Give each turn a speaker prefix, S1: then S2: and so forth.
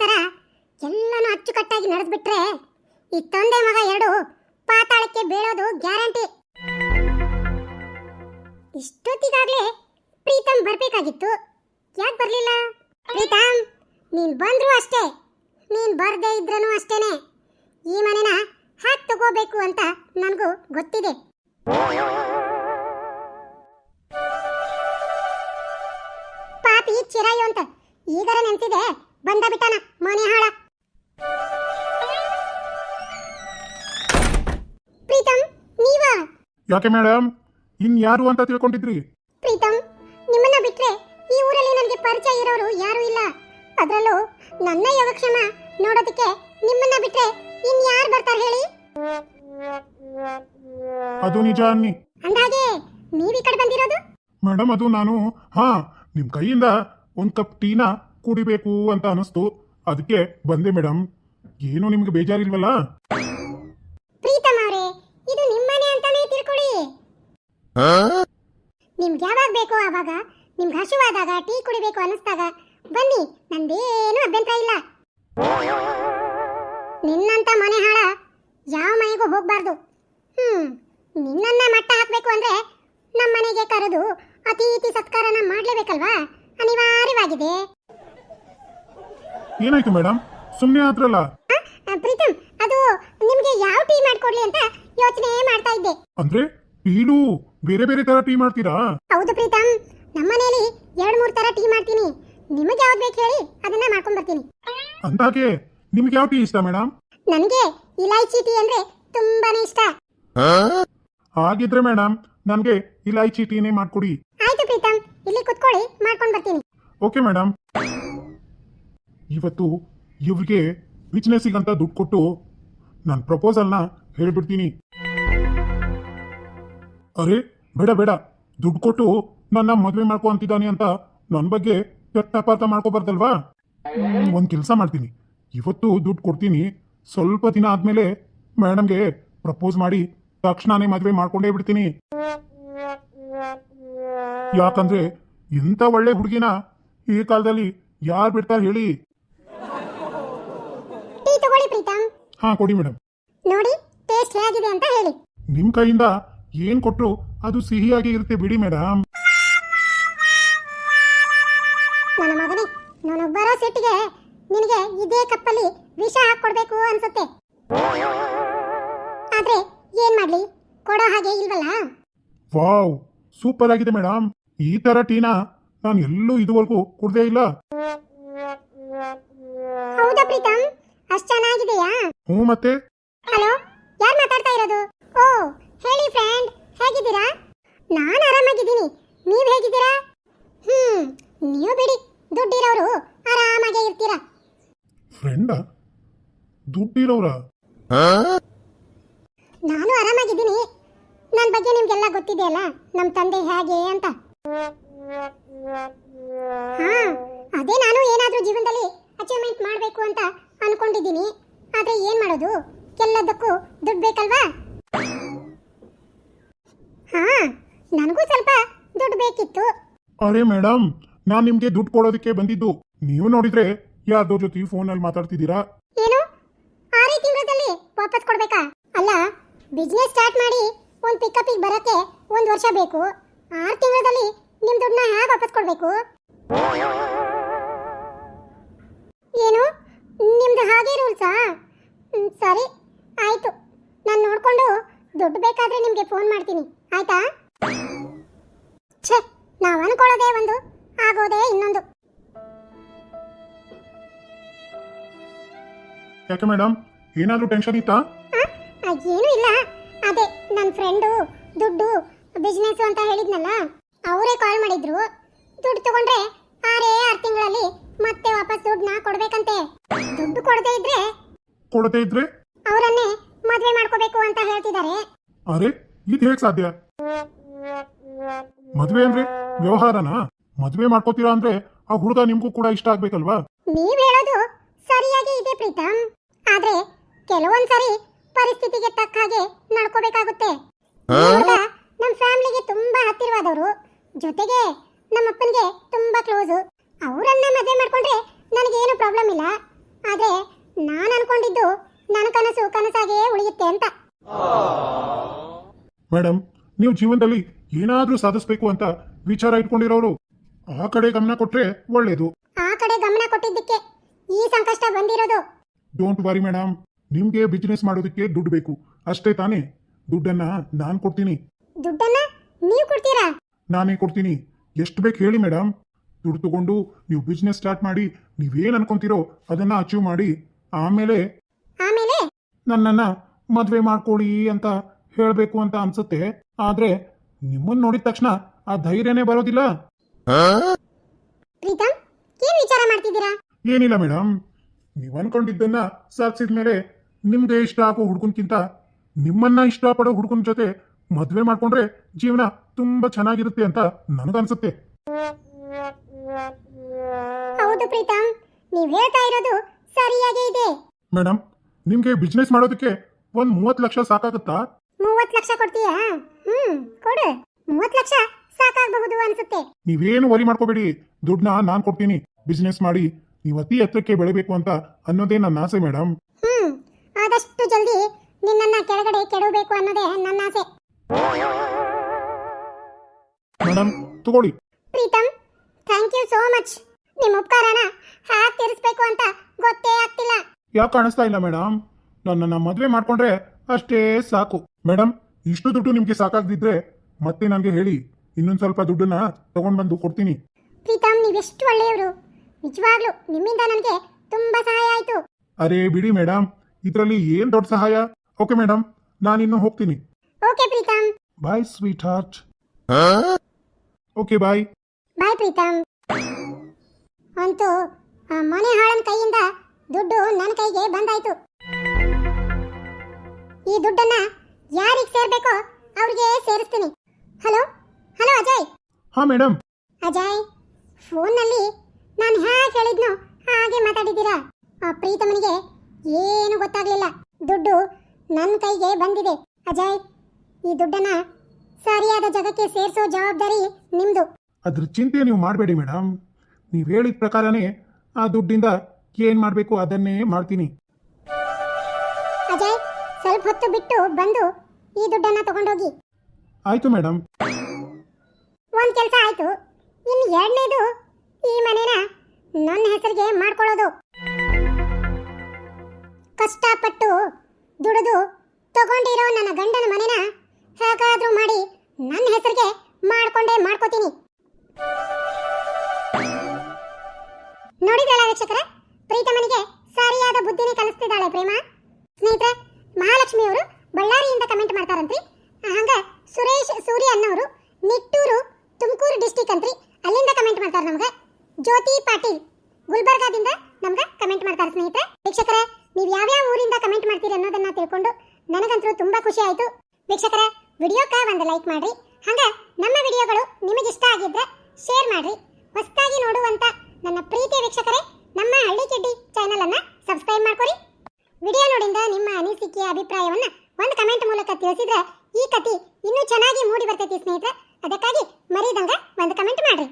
S1: Plan ಎಲ್ಲನೂ ಅಚ್ಚುಕಟ್ಟಾಗಿ ನಡೆದ್ಬಿಟ್ರೆ ಈ ತಂದೆ ಮಗ ಎರಡು ಪಾತಾಳಕ್ಕೆ ಬೀಳೋದು ಗ್ಯಾರಂಟಿ. ಇಷ್ಟೊತ್ತಿಗಾಗ್ಲೇ ಪ್ರೀತಮ್ ಬರ್ಬೇಕಾಗಿತ್ತು. ಯಾಕೆ ಬರಲಿಲ್ಲ? ಪ್ರೀತಮ್ ನೀನ್ ಬಂದ್ರು ಅಷ್ಟೇ. ನೀನ್ ಬರ್ದೇ ಇದ್ರೂ ಅಷ್ಟೇನೆ. ಈ ಮನೆನ ಹ್ಯಾಕ್ ತಗೋಬೇಕು ಅಂತ ನನಗೂ ಗೊತ್ತಿದೆ. ಪಾಪಿ ಚಿರಾಯು ಅಂತ ಈಗರ ನೆನ್ಸಿದೆ. ಬಂದ ಬಿಟ್ಟಾನ ಮನೆ ಹಾಳ. ಪ್ರೀತಂ ನೀವ?
S2: ಯಾಕೆ ಮೇಡಮ್ ಇನ್ ಯಾರು ಅಂತ ತಿಳ್ಕೊಂಡಿದ್ರಿ?
S1: ಪ್ರೀತಂ ನಿಮ್ಮನ್ನ ಬಿಟ್ರೆ ಈ ಊರಲ್ಲಿ ನನಗೆ ಪರಿಚಯ ಇರೋರು ಯಾರು ಇಲ್ಲ. ಅದರಲ್ಲೂ ನನ್ನ ಯೋಗಕ್ಷೇಮ ನೋಡೋದಕ್ಕೆ ನಿಮ್ಮನ್ನ ಬಿಟ್ರೆ ಇನ್ ಯಾರು ಬರ್ತಾರೆ ಹೇಳಿ?
S2: ಅದು ನಿಜ ಅನ್ನಿ.
S1: ಅಂದಾಗೆ ನೀವ್ ಈ ಕಡೆ ಬಂದಿರೋದು?
S2: ಮೇಡಮ್ ಅದು ನಾನು ಹಾ ನಿಮ್ ಕೈಯಿಂದ ಒಂದ್ ಕಪ್ ಟೀನ ಕುಡಿಬೇಕು ಅಂತ ಅನಿಸ್ತು ಅದಕ್ಕೆ ಬಂದೆ ಮೇಡಮ್ ಏನು ನಿಮ್ಗೆ ಬೇಜಾರಿಲ್ವಲ್ಲ?
S1: ಪ್ರೀತಮ್ ಅವರೇ ಇದು ನಿಮ್ಮನೆ ಅಂತಾನೆ ತಿಳ್ಕೊಳ್ಳಿ ನಿಮ್ಗೆ ಯಾವಾಗ ಬೇಕೋ ಆವಾಗ ನಿಮ್ಗೆ ಹಸುವಾದಾಗ ಟೀ ಕುಡಿಬೇಕು ಅನಿಸ್ದಾಗ ಬನ್ನಿ ನಂದೇನು ಅಭ್ಯಂತರ
S2: ಏನಾಯ್ತು ಮೇಡಮ್ ಸುಮ್ಮನೆ ಆದ್ರಲ್ಲ?
S1: ಪ್ರೀತಮ್ ಅದು ನಿಮ್ಗೆ ಯಾವ ಟೀ ಮಾಡ್ಕೊಡ್ಲಿ ಅಂತ ಯೋಚನೆ ಮಾಡ್ತಾ ಇದ್ದೆ.
S2: ಅಂದ್ರೆ ಟೀಲು ಬೇರೆ ಬೇರೆ ತರ ಟೀ ಮಾಡ್ತೀರಾ?
S1: ಹೌದು ಪ್ರೀತಮ್ ನಮ್ಮನೇಲಿ ಎರಡು ಮೂರು ತರ ಟೀ ಮಾಡ್ತೀನಿ. ನಿಮಗೆ ಯಾವ್ದು ಬೇಕು ಹೇಳಿ ಅದನ್ನ ಮಾಡ್ಕೊಂಡು ಬರ್ತೀನಿ.
S2: ಅಂದಾಗೆ ನಿಮ್ಗೆ ಯಾವ ಟೀ ಇಷ್ಟ ಮೇಡಮ್
S1: ನನಗೆ ಇಲೈಚಿ ಟೀ ಅಂದ್ರೆ ತುಂಬಾನೇ ಇಷ್ಟ.
S2: ಹಾಗಿದ್ರೆ ಮೇಡಮ್ ನನಗೆ ಇಲೈಚಿ ಟೀನೇ ಮಾಡ್ಕೊಡಿ.
S1: ಆಯ್ತು ಪ್ರೀತಮ್ ಇಲ್ಲಿ ಕುತ್ಕೊಳ್ಳಿ ಮಾಡ್ಕೊಂಡು ಬರ್ತೀನಿ.
S2: ಓಕೆ ಮೇಡಮ್ ಇವತ್ತು ಇವ್ರಿಗೆ ಬಿಸ್ನೆಸ್ಸಿಗಂತ ದುಡ್ಡು ಕೊಟ್ಟು ನನ್ನ ಪ್ರಪೋಸಲ್ನ ಹೇಳಿಬಿಡ್ತೀನಿ. ಅರೆ, ಬೇಡ ಬೇಡ. ದುಡ್ಡು ಕೊಟ್ಟು ನನ್ನ ಮದುವೆ ಮಾಡ್ಕೊ ಅಂತಿದ್ದಾನೆ ಅಂತ ನನ್ನ ಬಗ್ಗೆ ಕೆಟ್ಟ ಅಪಾರ್ಥ ಮಾಡ್ಕೋಬಾರ್ದಲ್ವಾ? ಒಂದು ಕೆಲಸ ಮಾಡ್ತೀನಿ. ಇವತ್ತು ದುಡ್ಡು ಕೊಡ್ತೀನಿ. ಸ್ವಲ್ಪ ದಿನ ಆದ್ಮೇಲೆ ಮೇಡಮ್ಗೆ ಪ್ರಪೋಸ್ ಮಾಡಿ ತಕ್ಷಣನೇ ಮದುವೆ ಮಾಡ್ಕೊಂಡೇ ಬಿಡ್ತೀನಿ. ಯಾಕಂದ್ರೆ ಇಂಥ ಒಳ್ಳೆ ಹುಡುಗಿನ ಈ ಕಾಲದಲ್ಲಿ ಯಾರು ಬಿಡ್ತಾರೆ ಹೇಳಿ
S1: ಟೀ ತಗೊಳ್ಳಿ ಪ್ರೀತಮ್
S2: ಹಾ ಕೊಡಿ ಮೇಡಮ್
S1: ನೋಡಿ ಟೇಸ್ಟ್ ಹೇಗಿದೆ ಅಂತ ಹೇಳಿ.
S2: ನಿಮ್ ಕೈಯಿಂದ ಏನ್ ಕೊಟ್ಟರು ಅದು ಸಿಹಿಯಾಗಿ ಇರುತ್ತೆ ಬಿಡಿ ಮೇಡಮ್
S1: ನನ್ನ ಮಗನೇ ನಾನು ಬರೋ ಸಿಟ್ಟಿಗೆ ನಿನಗೆ ಇದೇ ಕಪ್ಪಲ್ಲಿ ವಿಷ ಹಾಕೊಡ್ಬೇಕು ಅನ್ಸುತ್ತೆ. ಆದ್ರೆ ಏನ್ ಮಾಡ್ಲಿ? ಕೊಡೋ ಹಾಗೆ ಇಲ್ವಲ್ಲ?
S2: ವಾವ್ ಸೂಪರ್ ಆಗಿದೆ ಮೇಡಮ್ ಈ ತರ ಟೀನಾ ನಾನು ಎಲ್ಲೂ ಇದುವರೆಗೂ ಕುಡ್ದೇ ಇಲ್ಲ.
S1: ಹೌದಾ ಪ್ರೀತಮ್ ಅಷ್ಟ್ ಚೆನ್ನಾಗಿದೆಯಾ?
S2: ಹ್ಞೂ ಮತ್ತೆ?
S1: ಹಲೋ ಯಾರು ಮಾತಾಡ್ತಾ ಇರೋದು? ಓ ಹೇಳಿ ಫ್ರೆಂಡ್ ಹೇಗಿದ್ದೀರಾ? ನಾನು ಆರಾಮಾಗಿದ್ದೀನಿ. ನೀವು ಹೇಗಿದ್ದೀರಾ? ಹ್ಮ್ ನೀವು ಬಿಡಿ ದುಡ್ಡಿರೋರು ಆರಾಮಾಗೇ ಇರ್ತೀರಾ.
S2: ಫ್ರೆಂಡ ದುಡ್ಡಿರೋರ?
S1: ನಾನು ಆರಾಮಾಗಿದ್ದೀನಿ. ನನ್ನ ಬಗ್ಗೆ ನಿಮ್ಗೆಲ್ಲ ಗೊತ್ತಿದೆ ಅಲ್ಲ ನಮ್ಮ ತಂದೆ ಹೇಗೆ ಅಂತ. ಹಾ ಅದೇ ನಾನು ಏನಾದರೂ ಜೀವನದಲ್ಲಿ ಅಚೀವ್ಮೆಂಟ್ ಮಾಡಬೇಕು ಅಂತ ಅನ್ಕೊಂಡಿದ್ದೀನಿ ಆದ್ರೆ ಏನ್ ಮಾಡೋದು ಎಲ್ಲದಕ್ಕೂ ದುಡ್ಡು ಬೇಕಲ್ವಾ? ಹಾ ನನಗೂ ಸ್ವಲ್ಪ ದುಡ್ಡು ಬೇಕಿತ್ತು.
S2: ಅರೆ ಮೇಡಮ್ ನಾನು ನಿಮ್ಗೆ ದುಡ್ಡು ಕೊಡೋದಕ್ಕೆ ಬಂದಿದ್ದು. ನೀವು ನೋಡಿದ್ರೆ ಯಾರ್ದೋ ಜೊತೆ ಫೋನಲ್ಲಿ ಮಾತಾಡ್ತಿದ್ದೀರಾ?
S1: ಏನು? ಆರೇ ತಿಂಗಳಲ್ಲಿ ವಾಪಸ್ ಕೊಡ್ಬೇಕಾ? ಅಲ್ಲ ಬಿಸ್ನೆಸ್ ಸ್ಟಾರ್ಟ್ ಮಾಡಿ ಒಂದು ಪಿಕಪ್ಪಿಗೆ ಬರಕ್ಕೆ ಒಂದು ವರ್ಷ ಬೇಕು. ಆರು ತಿಂಗಳಲ್ಲಿ ನಿಮ್ಮ ದುಡ್ಡನ್ನ ಹೇಗೆ ವಾಪಸ್ ಕೊಡಬೇಕು? ಏನು? ನಿಮ್ದು ಹಾಗೆ ರೂಲ್ಸಾ? ಸರಿ. ದುಡ್ಡು ಬೇಕಾದ್ರೆ ನಿಮಗೆ ಫೋನ್ ಮಾಡ್ತೀನಿ. ಆಯ್ತಾ? ಛೇ ನಾವು ಅನ್ಕೊಳ್ಳೋದೇ ಒಂದು ಆಗೋದೇ ಇನ್ನೊಂದು.
S2: ಯಾಕೆ ಮೇಡಮ್? ಏನಾದ್ರೂ ಟೆನ್ಷನ್ ಇತ್ತಾ?
S1: ಏನು ಇಲ್ಲ. ಅದೇ ನನ್ನ ಫ್ರೆಂಡು ದುಡ್ಡು ಬಿಸ್ನೆಸ್ ಅಂತ ಹೇಳಿದ್ನಲ್ಲ ಅವರೇ ಕಾಲ್ ಮಾಡಿದ್ರು. ದುಡ್ಡು ತಗೊಂಡ್ರೆ ಆರೇ ಆರು ತಿಂಗಳಲ್ಲಿ ಮತ್ತೆ ವಾಪಸ್ ದುಡ್ಡನ್ನ ಕೊಡ್ಬೇಕಂತೆ. ದುಡ್ಡು ಕೊಡದೇ ಇದ್ರೆ
S2: ಕೊಡದೇ ಇದ್ರೆ?
S1: ಅವರನ್ನೇ ಮದುವೆ ಮಾಡ್ಕೋಬೇಕು ಅಂತ ಹೇಳ್ತಿದ್ದಾರೆ.
S2: ಅರೆ ಇದು ಹೇಗ್ ಸಾಧ್ಯ? ಮದ್ವೆ ಅಂದ್ರೆ ವ್ಯವಹಾರನಾ? ಮದ್ವೆ ಮಾಡ್ಕೋತೀರಾ ಅಂದ್ರೆ ಆ ಹುಡುಗ ನಿಮ್ಗೂ ಕೂಡ ಇಷ್ಟ ಆಗ್ಬೇಕಲ್ವಾ?
S1: ನೀವ್ ಹೇಳೋದು ಸರಿಯಾಗಿ ಇದೆ ಪ್ರೀತಮ್ ಆದ್ರೆ ಕೆಲವೊಂದ್ಸರಿ ಪರಿಸ್ಥಿತಿಗೆ ತಕ್ಕ ಹಾಗೆ ನಡ್ಕೋಬೇಕಾಗುತ್ತೆ. ನಮ್ ಫ್ಯಾಮಿಲಿಗೆ ತುಂಬಾ ಹತ್ತಿರವಾದವರು. ಜೊತೆಗೆ ನಮ್ಮ ಅಪ್ಪನಿಗೆ ತುಂಬಾ ಕ್ಲೋಸ್. ಅವರನ್ನ ಮದುವೆ ಮಾಡ್ಕೊಂಡ್ರೆ ನನಗೆ ಏನು ಪ್ರಾಬ್ಲಮ್ ಇಲ್ಲ. ಆದ್ರೆ ನಾನು ಅನ್ಕೊಂಡಿದ್ದು ನನ್ನ ಕನಸು ಕನಸಾಗೇ ಉಳಿಯುತ್ತೆ ಅಂತ.
S2: ಮೇಡಮ್ ನೀವು ಜೀವನದಲ್ಲಿ ಏನಾದ್ರೂ ಸಾಧಿಸ್ಬೇಕು ಅಂತ ವಿಚಾರ ಇಟ್ಕೊಂಡಿರೋರು ಆ ಕಡೆ ಗಮನ ಕೊಟ್ರೆ ಒಳ್ಳೇದು.
S1: ಆ ಕಡೆ ಗಮನ ಕೊಟ್ಟಿದ್ದಕ್ಕೆ ಈ ಸಂಕಷ್ಟ ಬಂದಿರೋದು.
S2: ಡೋಂಟ್ ವರಿ ಮೇಡಮ್ ನಿಮ್ಗೆ ಬಿಸ್ನೆಸ್ ಮಾಡೋದಕ್ಕೆ ದುಡ್ಡು ಬೇಕು. ಅಷ್ಟೇ ತಾನೇ ದುಡ್ಡನ್ನ ನಾನ್ ಕೊಡ್ತೀನಿ.
S1: ದುಡ್ಡನ್ನ ನೀವು ಕೊಡ್ತೀರಾ?
S2: ನಾನೇ ಕೊಡ್ತೀನಿ. ಎಷ್ಟು ಬೇಕು ಹೇಳಿ ಮೇಡಮ್ ದುಡ್ಡು ತಗೊಂಡು ನೀವು ಬಿಸ್ನೆಸ್ ಸ್ಟಾರ್ಟ್ ಮಾಡಿ ನೀವೇನ್ ಅನ್ಕೊಂತೀರೋ ಅದನ್ನ ಅಚೀವ್ ಮಾಡಿ ಆಮೇಲೆ
S1: ಆಮೇಲೆ?
S2: ನನ್ನನ್ನ ಮದ್ವೆ ಮಾಡ್ಕೊಳ್ಳಿ ಅಂತ ಹೇಳಬೇಕು ಅಂತ ಅನ್ಸುತ್ತೆ. ಆದ್ರೆ ನಿಮ್ಮನ್ನ ನೋಡಿದ ತಕ್ಷಣ ಆ ಧೈರ್ಯನೇ ಬರೋದಿಲ್ಲ.
S1: ಪ್ರೀತಮ್ ಏನ್ ವಿಚಾರ ಮಾಡ್ತಿದ್ದೀರಾ?
S2: ಏನಿಲ್ಲ ಮೇಡಮ್ ನೀವು ಅನ್ಕೊಂಡಿದ್ದನ್ನ ಸಾಧಿಸಿದ ಮೇಲೆ ನಿಮ್ಗೆ ಇಷ್ಟ ಆಗೋ ಹುಡುಗನ್ಕಿಂತ ನಿಮ್ಮನ್ನ ಇಷ್ಟಪಡೋ ಹುಡುಗನ ಜೊತೆ ಮದ್ವೆ ಮಾಡ್ಕೊಂಡ್ರೆ ಜೀವನ ತುಂಬಾ ಚೆನ್ನಾಗಿರುತ್ತೆ ಅಂತ ನನಗನ್ಸುತ್ತೆ.
S1: ಹೌದು ಪ್ರೀತಮ್ ನೀವ್ ಹೇಳ್ತಾ ಇರೋದು ಸರಿಯಾಗಿ ಇದೆ.
S2: ಮೇಡಮ್ ನಿಮ್ಗೆ ಬಿಸ್ನೆಸ್ ಮಾಡೋದಕ್ಕೆ ಒಂದ್ ಮೂವತ್ತು ಲಕ್ಷ ಸಾಕಾಗುತ್ತಾ?
S1: ಮೂವತ್ ಲಕ್ಷ ಕೊಡ್ತೀಯಾ? ಹ್ಮ್ ಕೊಡು. ಮೂವತ್ ಲಕ್ಷ ಸಾಕಾಗಬಹುದು ಅನ್ಸುತ್ತೆ.
S2: ನೀವೇನು ವರಿ ಮಾಡ್ಕೋಬೇಡಿ. ದುಡ್ಡನ್ನ ನಾನ್ ಕೊಡ್ತೀನಿ. ಬಿಸ್ನೆಸ್ ಮಾಡಿ. ನೀವು ಅತಿ ಎತ್ತರಕ್ಕೆ ಬೆಳಿಬೇಕು ಅಂತ ಅನ್ನೋದೇ ನನ್ನ ಆಸೆ ಮೇಡಮ್
S1: ಹ್ಮ್ ಆದಷ್ಟು ಜಲ್ದಿ ನಿನ್ನನ್ನ ಕೆಳಗಡೆ ಕೆಡಬೇಕು ಅನ್ನೋದೇ ನನ್ನ ಆಸೆ.
S2: ಮೇಡಮ್ ತಗೊಳ್ಳಿ.
S1: Pritam thank you so much ನಿಮ್ಮ ಉಪಕಾರನ ಹ್ಯಾಕ್ ತೀರಿಸ್ಬೇಕು ಅಂತ ಗೊತ್ತೇ ಆಗ್ತಿಲ್ಲ.
S2: ಯಾಕೆ ಕಾಣಿಸ್ತಾ ಇಲ್ಲ ಮೇಡಮ್ ನನ್ನನ್ನ ಮದುವೆ ಮಾಡ್ಕೊಂಡ್ರೆ ಅಷ್ಟೇ ಸಾಕು. ಮೇಡಮ್ ಇಷ್ಟು ದುಡ್ಡು ನಿಮಗೆ ಸಾಕಾಗದಿದ್ರೆ ಮತ್ತೆ ನನಗೆ ಹೇಳಿ. ಇನ್ನೊಂದು ಸ್ವಲ್ಪ ದುಡ್ಡನ್ನ ತಗೊಂಡ್ ಬಂದು ಕೊಡ್ತೀನಿ.
S1: ಪ್ರೀತಮ್ ನೀವೆಷ್ಟು ಒಳ್ಳೆಯವರು. ನಿಜವಾಗ್ಲೂ ನಿಮ್ಮಿಂದ ನನಗೆ ತುಂಬಾ ಸಹಾಯ ಆಯ್ತು.
S2: ಅರೇ ಬಿಡಿ ಮೇಡಮ್ ಇದರಲ್ಲಿ ಏನ್ ದೊಡ್ಡ ಸಹಾಯ? ಓಕೆ ಮೇಡಮ್ ಇನ್ನು ಹೋಗ್ತೀನಿ.
S1: Okay Pritam.
S2: Bye sweetheart okay bye
S1: bye Pritam. ಅಂತೂ ಆ ಮನೆ ಹಾಳನ್ ಕೈಯಿಂದ ದುಡ್ಡು ನನ್ನ ಕೈಗೆ ಬಂದಾಯ್ತು. ಈ ದುಡ್ಡನ್ನ ಯಾರಿಗೆ ಸೇರ್ಬೇಕೋ ಅವ್ರಿಗೆ ಸೇರಿಸ್ತೀನಿ. Hello hello Ajay?
S2: ಹಾ ಮೇಡಮ್
S1: ಅಜಯ್ ಫೋನ್ನಲ್ಲಿ ನಾನು ಹೇಗೆ ಹೇಳಿದ್ನೋ ಹಾಗೆ ಮಾತಾಡಿದ್ದೀರಾ? ಆ ಪ್ರೀತಮನಿಗೆ ಏನು ಗೊತ್ತಾಗ್ಲಿಲ್ಲ. ದುಡ್ಡು ನನ್ನ ಕೈಗೆ ಬಂದಿದೆ. ಅಜಯ್ ಈ ದುಡ್ಡನ್ನ ಸರಿಯಾದ ಜಾಗಕ್ಕೆ ಸೇರಿಸೋ ಜವಾಬ್ದಾರಿ ನಿಮ್ದು.
S2: ಅದ್ರ ಚಿಂತೆ ನೀವು ಮಾಡಬೇಡಿ ಮೇಡಮ್ ನೀವು ಹೇಳಿದ ಪ್ರಕಾರನೇ ಆ ದುಡ್ಡಿಂದ ಏನ್ ಮಾಡಬೇಕು ಅದನ್ನೇ ಮಾಡ್ತೀನಿ.
S1: ಸ್ವಲ್ಪ ಹೊತ್ತು ಬಿಟ್ಟು ಬಂದು ಈ ದುಡ್ಡನ್ನ ತಗೊಂಡೋಗಿ.
S2: ಆಯ್ತು ಮೇಡಮ್
S1: ಒಂದ್ ಕೆಲಸ ಆಯ್ತು. ಇನ್ನು ಎರಡನೇದು ಈ ಮನೇನ ನನ್ನ ಹೆಸರಿಗೆ ಮಾಡ್ಕೊಳ್ಳೋದು. ಕಷ್ಟಪಟ್ಟು ದುಡಿದು ತಗೊಂಡಿರೋ ನನ್ನ ಗಂಡನ ಮನೆನ ಹೇಗಾದ್ರೂ ಮಾಡಿ ನನ್ನ ಹೆಸರಿಗೆ ಮಾಡ್ಕೊಂಡೇ ಮಾಡ್ಕೋತೀನಿ. ನೋಡಿದ್ರಲ್ಲ ವೀಕ್ಷಕರ? ಪ್ರೀತಮನಿಗೆ ಸರಿಯಾದ ಬುದ್ಧಿನೇ ಕಲಿಸ್ತಿದ್ದಾಳೆ ಪ್ರೇಮ. ಸ್ನೇಹಿತರೆ ಮಹಾಲಕ್ಷ್ಮಿ ಅವರು ಬಳ್ಳಾರಿಯಿಂದ ಕಮೆಂಟ್ ಮಾಡ್ತಾರಂತ್ರಿ. ಹಂಗ ಸುರೇಶ್ ಸೂರ್ಯ ಅನ್ನೋರು ನಿಟ್ಟೂರು, ತುಮಕೂರು ಡಿಸ್ಟಿಕ್ ಅಂತ್ರಿ. ಅಲ್ಲಿಂದ ಕಮೆಂಟ್ ಮಾಡ್ತಾರೆ ನಮ್ಗೆ. ಜ್ಯೋತಿ ಪಾಟೀಲ್ ಗುಲ್ಬರ್ಗಾದಿಂದ ನಮ್ಗೆ ಕಮೆಂಟ್ ಮಾಡ್ತಾರೆ ಸ್ನೇಹಿತರೆ. ವೀಕ್ಷಕರೇ, ನೀವು ಯಾವ್ಯಾವ ಊರಿಂದ ಕಮೆಂಟ್ ಮಾಡ್ತೀರಿ ಅನ್ನೋದನ್ನ ತಿಳ್ಕೊಂಡು ನನಗಂತೂ ತುಂಬಾ ಖುಷಿ ಆಯ್ತು. ವೀಕ್ಷಕರೇ ವಿಡಿಯೋಕ್ಕ ಒಂದು ಲೈಕ್ ಮಾಡ್ರಿ. ಹಂಗೆ ನಮ್ಮ ವಿಡಿಯೋಗಳು ನಿಮಗೆ ಇಷ್ಟ ಆಗಿದ್ರೆ ಶೇರ್ ಮಾಡ್ರಿ. ಹೊಸದಾಗಿ ನೋಡುವಂತ ನನ್ನ ಪ್ರೀತಿಯ ವೀಕ್ಷಕರೇ, ನಮ್ಮ ಹಳ್ಳಿ ಕಿಡ್ಡಿ ಚಾನೆಲ್ ಅನ್ನ ಸಬ್ಸ್ಕ್ರೈಬ್ ಮಾಡ್ಕೊರಿ. ವಿಡಿಯೋ ನೋಡಿಂದ ನಿಮ್ಮ ಅನಿಸಿಕೆ ಅಭಿಪ್ರಾಯವನ್ನ ಒಂದು ಕಮೆಂಟ್ ಮೂಲಕ ತಿಳಿಸಿದ್ರೆ ಈ ಕತಿ ಇನ್ನೂ ಚೆನ್ನಾಗಿ ಮೂಡಿ ಬರ್ತೈತಿ ಸ್ನೇಹಿತರೆ. ಅದಕ್ಕಾಗಿ ಮರಿದಂಗ ಒಂದು ಕಮೆಂಟ್ ಮಾಡ್ರಿ.